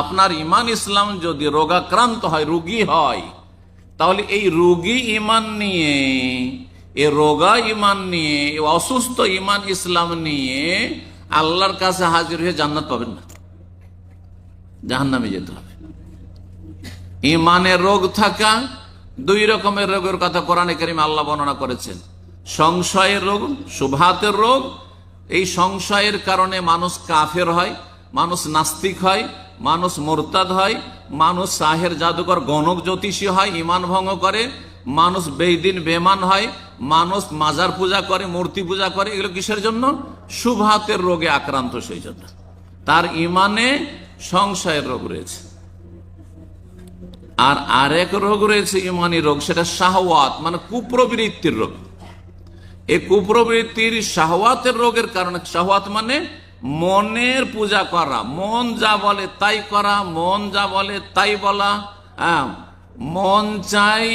আপনার ইমান ইসলাম যদি রোগাক্রান্ত হয়, রুগী হয়, তাহলে এই রুগী ইমান নিয়ে, এ রোগা ইমান নিয়ে অসুস্থ ইমান ইসলাম নিয়ে আল্লাহর কাছে হাজির হয়ে জান্নাত পাবেন না। জাহান্নামে যেতে হবে। ইমানের রোগ থাকা, দুই রকমের রোগের কথা কোরআনে করিম আল্লাহ বর্ণনা করেছেন। সংশয়ের রোগ সুভাতের রোগ, এই সংশয়ের কারণে মানুষ কাফের হয়, মানুষ নাস্তিক হয় মানুষ মোরতাদ হয়, মানুষ সাহের জাদুকর গণক জ্যোতিষী হয়, ইমান ভঙ্গ করে, মানুষ বেদিন বেমান হয়, মানুষ মাজার পূজা করে, মূর্তি পূজা করে, এগুলো কিসের জন্য? সুভাতের রোগে আক্রান্ত সেই জন্য তার ইমানে সংশয়ের রোগ রয়েছে। আর আরেক রোগ রয়েছে ইমানি রোগ, সেটা শাহওয়াত মানে কুপ্রবৃত্তির রোগ। এই কুপ্রবৃত্তির শাহওয়াতের রোগের কারণে, শাহওয়াত মানে মনের পূজা করা। মন যা বলে তাই করা, মন যা বলে তাই বলা হ্যাঁ মন চাই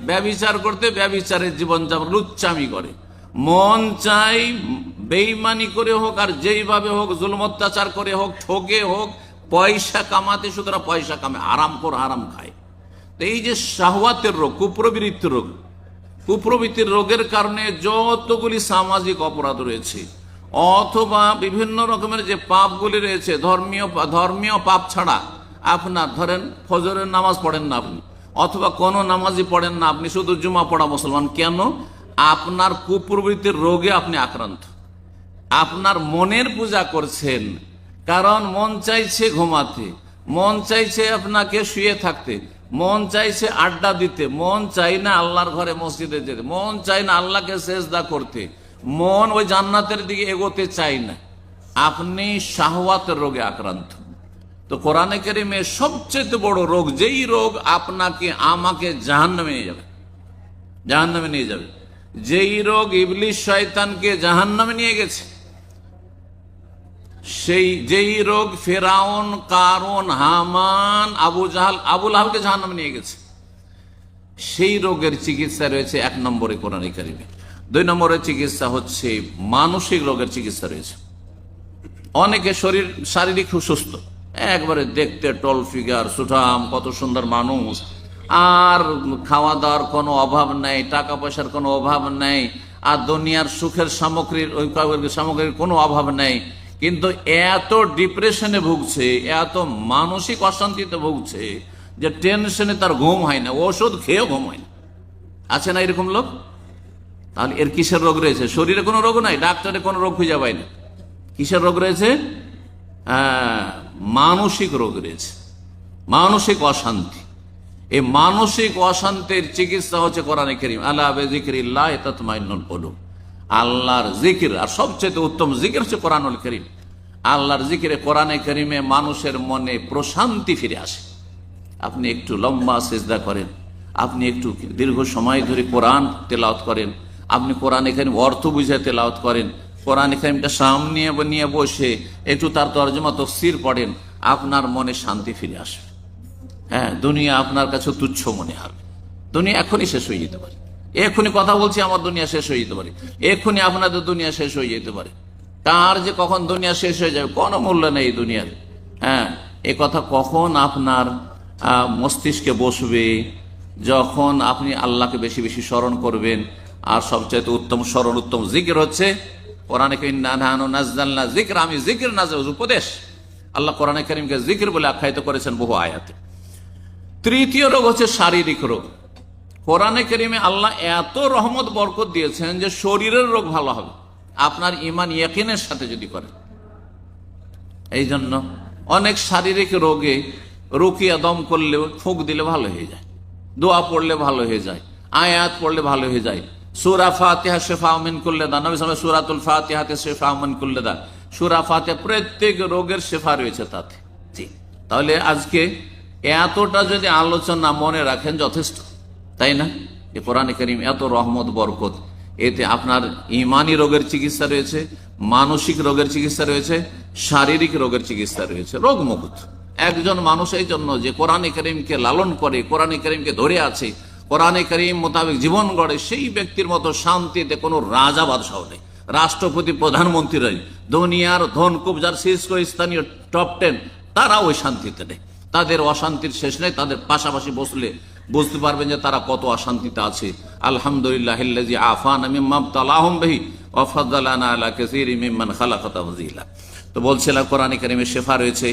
ব্যবিচার করতে, ব্যবিচারের জীবনযাপন লুচ্চামি করে। মন চাই বেইমানি করে হোক আর যেইভাবে হোক, জুলম অত্যাচার করে হোক ঠকে হোক, পয়সা কামাতে, সুতরাং পয়সা কামে আরাম করে আরাম খায়। তো এই যে শাহওয়াতের রোগ, কুপ্রবৃত্তির রোগ, কুপ্রবৃত্তির রোগের কারণে যতগুলি সামাজিক অপরাধ রয়েছে অথবা বিভিন্ন রকমের যে পাপগুলি রয়েছে, ধর্মীয় ধর্মীয় পাপ ছাড়া আপনার ধরেন ফজরের নামাজ পড়েন না আপনি, অথবা কোনো নামাজই পড়েন না আপনি, শুধু জুমা পড়া মুসলমান। কেন? আপনার কুপ্রবৃত্তির রোগে আপনি আক্রান্ত। আপনার মনের পূজা করছেন, কারণ মন চাইছে ঘুমাতে, মন চাইছে আপনাকে শুয়ে থাকতে, মন চাইছে আড্ডা দিতে, মন চাই না আল্লাহর ঘরে মসজিদে যেতে, মন চাই না আল্লাহকে সেজদা করতে। মন ওই জান্নাতের দিকে এগোতে চাই না। আপনি শাহওয়াতের রোগে আক্রান্ত। তো কোরআনে কেরিমে সবচেয়ে বড় রোগ যেই রোগ আপনাকে, আমাকে জাহান্নামে নিয়ে যাবে। জাহান্নামে নিয়ে যাবে। যেই রোগ ইবলিশ শয়তানকে জাহান্নামে নিয়ে গেছে, সেই যেই রোগ ফেরাউন কারণ হামান, আবু জাহাল আবুল আহলকে জাহান্নামে নিয়ে গেছে। সেই রোগের চিকিৎসা রয়েছে এক নম্বরে কোরআনে কারিমে। দুই নম্বরের চিকিৎসা হচ্ছে মানসিক রোগের চিকিৎসা রয়েছে। অনেকে শরীর শারীরিক সুস্থ। একবারে দেখতে টল ফিগার সুঠাম, কত সুন্দর মানুষ। আর খাওয়া দাওয়ার কোনো অভাব নেই টাকা পয়সার কোনো অভাব নেই, আর দুনিয়ার সুখের সামগ্রীর, ওই সামগ্রীর কোনো অভাব নেই। কিন্তু এত ডিপ্রেশনে ভুগছে, এত মানসিক অশান্তিতে ভুগছে যে টেনশনে তার ঘুম হয় না, ওষুধ খেয়েও ঘুম হয় না। আছে না এরকম লোক? তাহলে এর কিসের রোগ রয়েছে? শরীরে কোনো রোগ নাই, ডাক্তারে কোনো রোগ খুঁজে পায় না। কিসের রোগ রয়েছে? মানসিক রোগ রয়েছে। মানসিক অশান্তি। এই মানসিক অশান্তির চিকিৎসা হচ্ছে কোরআনে করিম। আল্লাহ জিকিরিল্লাহ তৎমাইনুল আল্লাহর জিকির আর সবচেয়ে উত্তম জিকির হচ্ছে কোরআনুল করিম। আল্লাহর জিকিরে কোরআনে করিমে মানুষের মনে প্রশান্তি ফিরে আসে। আপনি একটু লম্বা সেজদা করেন, আপনি একটু দীর্ঘ সময় ধরে কোরআন তেলাওত করেন আপনি কোরআন এখানে অর্থ বুঝে তেলাওত করেন। কোরআন এখানটা সামনে নিয়ে বসে একটু তার তর্জমা, তফসির পড়েন, আপনার মনে শান্তি ফিরে আসবে। হ্যাঁ দুনিয়া আপনার কাছে তুচ্ছ মনে হবে। দুনিয়া এখনই শেষ হয়ে যেতে পারে। এক্ষুনি কথা বলছি, আমার দুনিয়া শেষ হয়ে যেতে পারে। এক্ষুনি আপনাদের দুনিয়া শেষ হয়ে যেতে পারে। কার যে কখন দুনিয়া শেষ হয়ে যাবে, কোনো মূল্য নেই দুনিয়ার। হ্যাঁ এ কথা কখন আপনার মস্তিষ্কে বসবে, যখন আপনি আল্লাহকে বেশি বেশি স্মরণ করবেন আর সবচাইতে উত্তম, সরল, উত্তম জিকির হচ্ছে কোরআনে জিকির, আমি জিকির নাজ উপদেশ। আল্লাহ কোরআনে করিমকে জিকির বলে আখ্যায়িত করেছেন বহু আয়াতে। তৃতীয় রোগ হচ্ছে শারীরিক রোগ। কোরআনে করিমে আল্লাহ এত রহমত, বরকত দিয়েছেন যে শরীরের রোগ ভালো হবে। আপনার ইমান ইয়াকিনের সাথে যদি করেন। এই জন্য অনেক শারীরিক রোগে রুকিয়া দম করলে, ফুঁক দিলে ভালো হয়ে যায়। দোয়া পড়লে ভালো হয়ে যায়। আয়াত পড়লে ভালো হয়ে যায়। সুরা ফাতিহা শেফা আমিন করলে দা নবী সালাম সুরাতুল ফাতিহাতে শেফা আমিন করলে দা সুরা ফাতিহা প্রত্যেক রোগের শেফা রয়েছে তাতে। তাহলে আজকে এতটা যদি আলোচনা মনে রাখেন যথেষ্ট। তাই না? যে কোরআন করিম এত রহমত, বরকত। এতে আপনার ইমানি রোগের চিকিৎসা রয়েছে, মানসিক রোগের চিকিৎসা রয়েছে, শারীরিক রোগের চিকিৎসা রয়েছে রোগ মুকুত একজন মানুষ এই জন্য যে কোরআনে করিমকে লালন করে, কোরআনে করিমকে ধরে আছে কোরআনে করিম মোতাবেক জীবন গড়ে সেই ব্যক্তির মতো শান্তিতে কোনো রাজা বাদশাহ নেই। রাষ্ট্রপতি, প্রধানমন্ত্রী দুনিয়ার ধন কুবজার শীর্ষ স্থানীয় টপ টেন তারা ওই শান্তিতে নেই। তাদের অশান্তির শেষ নেই। তাদের পাশাপাশি বসলে বুঝতে পারবেন যে তারা কত অশান্তিতে আছে। আলহামদুলিল্লাহ আফান তালাহম বেহি ওফাদ্দালানা আলা কাসীরি মিম্মান খালাকা তাফযীলা তো বলছিলাম কোরআন কারিমের শেফা রয়েছে